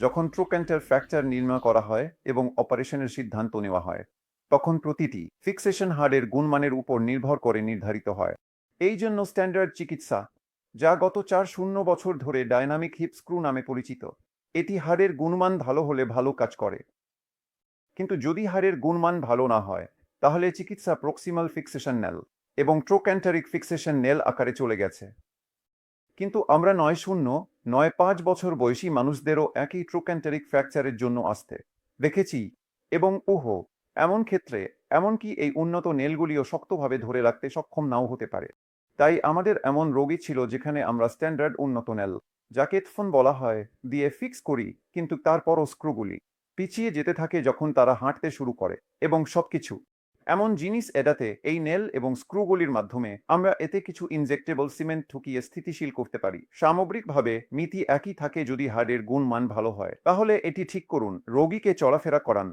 যখন trochanter fracture নির্ণয় করা হয় এবং অপারেশনের সিদ্ধান্ত নেওয়া হয়, তখন প্রতিটি ফিক্সেশন হাড়ের গুণমানের উপর নির্ভর করে নির্ধারিত হয়। এই জন্য স্ট্যান্ডার্ড চিকিৎসা, যা গত চার শূন্য বছর ধরে ডায়নামিক হিপ স্ক্রু নামে পরিচিত, এটি হাড়ের গুণমান ভালো হলে ভালো কাজ করে। কিন্তু যদি হাড়ের গুণমান ভালো না হয়, তাহলে চিকিৎসা প্রক্সিমাল ফিক্সেশন নেল এবং ট্রোক্যান্টারিক ফিক্সেশন নেল আকারে চলে গেছে। কিন্তু আমরা নয় শূন্য নয় পাঁচ বছর বয়সী মানুষদেরও একই ট্রোক্যান্টারিক ফ্র্যাকচারের জন্য আসতে। দেখেছি, এবং ওহো, এমন ক্ষেত্রে, এমনকি এই উন্নত নেলগুলিও শক্তভাবে ধরে রাখতে সক্ষম নাও হতে পারে। তাই আমাদের এমন রোগী ছিল যেখানে আমরা স্ট্যান্ডার্ড উন্নত নেল, যাকে ফোন বলা হয়, দিয়ে ফিক্স করি, কিন্তু তারপরও স্ক্রুগুলি পিছিয়ে যেতে থাকে যখন তারা হাঁটতে শুরু করে, এবং সবকিছু এমন জিনিস এড়াতে এই নেল এবং স্ক্রুগুলির মাধ্যমে আমরা এতে কিছু ইনজেক্টেবল সিমেন্ট ঠুকিয়ে স্থিতিশীল করতে পারি। সামগ্রিকভাবে মিতি একই থাকে যদি হাড়ের গুণমান ভালো হয়। তাহলে এটি ঠিক করুন, রোগীকে চলাফেরা করান।